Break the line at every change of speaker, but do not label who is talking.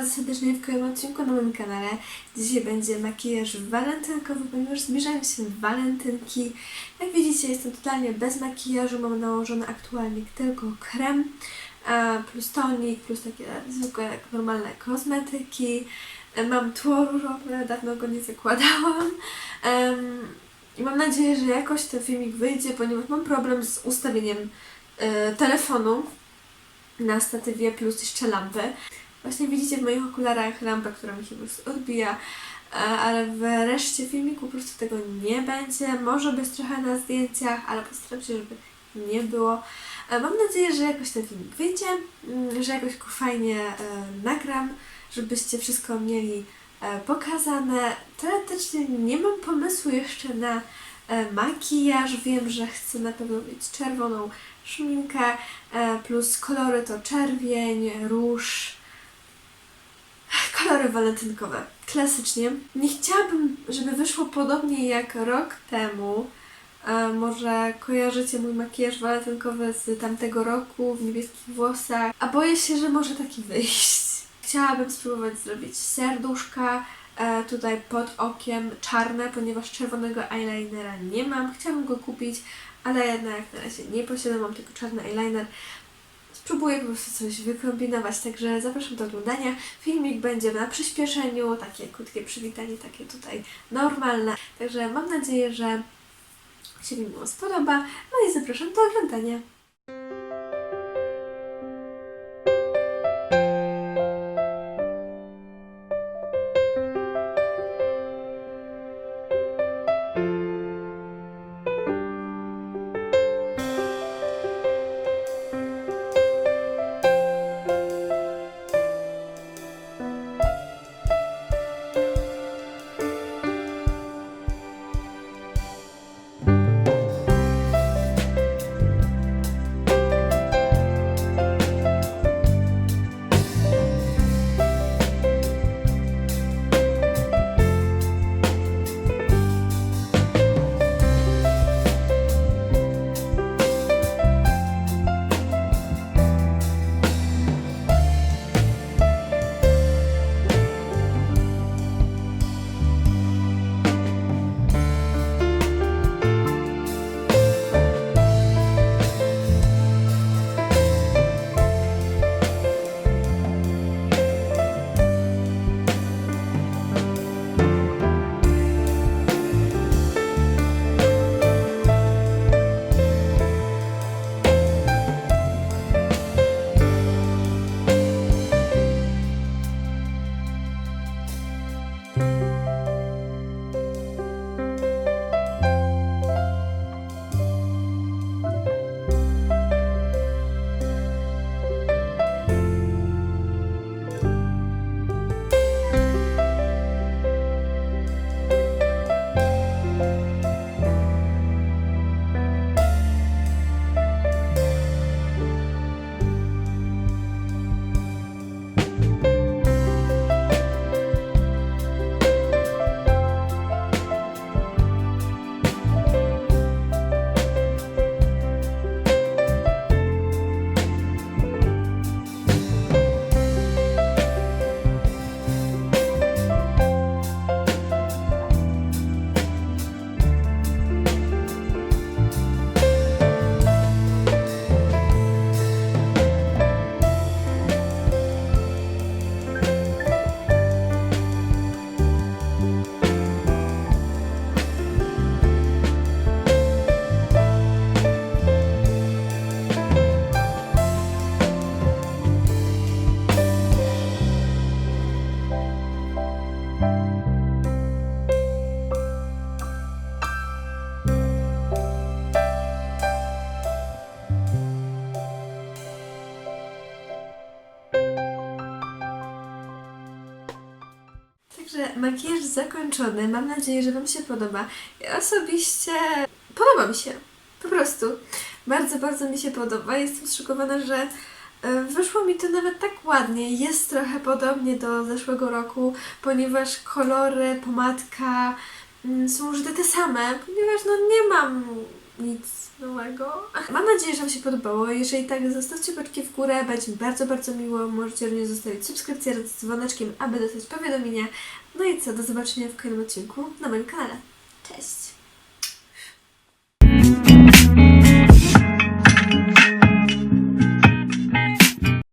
bardzo serdecznie w kolejnym odcinku na moim kanale. Dzisiaj będzie makijaż walentynkowy, ponieważ zbliżają się walentynki. Jak widzicie, jestem totalnie bez makijażu, mam nałożony aktualnie tylko krem, plus tonik, plus takie zwykłe, normalne kosmetyki. Mam tło różowe, dawno go nie zakładałam. I mam nadzieję, że jakoś ten filmik wyjdzie, ponieważ mam problem z ustawieniem e, telefonu na statywie plus jeszcze lampy. Właśnie widzicie w moich okularach lampę, która mi się po prostu odbija, e, ale w reszcie filmiku po prostu tego nie będzie. Może być trochę na zdjęciach, ale postaram się, żeby nie było. E, Mam nadzieję, że jakoś ten filmik wyjdzie, mm, że jakoś go fajnie e, nagram, żebyście wszystko mieli pokazane. Teoretycznie nie mam pomysłu jeszcze na makijaż. Wiem, że chcę na pewno mieć czerwoną szminkę, plus kolory to czerwień, róż, kolory walentynkowe. Klasycznie. Nie chciałabym, żeby wyszło podobnie jak rok temu. E, może kojarzycie mój makijaż walentynkowy z tamtego roku w niebieskich włosach, a boję się, że może taki wyjść. Chciałabym spróbować zrobić serduszka e, tutaj pod okiem czarne, ponieważ czerwonego eyelinera nie mam. Chciałabym go kupić, ale jednak na razie nie posiadam, mam tylko czarny eyeliner. Spróbuję po prostu coś wykombinować, także zapraszam do oglądania. Filmik będzie na przyspieszeniu, takie krótkie przywitanie, takie tutaj normalne. Także mam nadzieję, że się było spodoba. No i zapraszam do oglądania. Makijaż zakończony. Mam nadzieję, że Wam się podoba. Ja osobiście podoba mi się. Po prostu. Bardzo, bardzo mi się podoba. Jestem zszokowana, że e, wyszło mi to nawet tak ładnie. Jest trochę podobnie do zeszłego roku, ponieważ kolory, pomadka mm, są użyte te same, ponieważ no nie mam nic nowego. Mam nadzieję, że Wam się podobało. Jeżeli tak, zostawcie paczki w górę, będzie mi bardzo, bardzo miło. Możecie również zostawić subskrypcję z dzwoneczkiem, aby dostać powiadomienia. No i co, do zobaczenia w kolejnym odcinku na moim kanale. Cześć!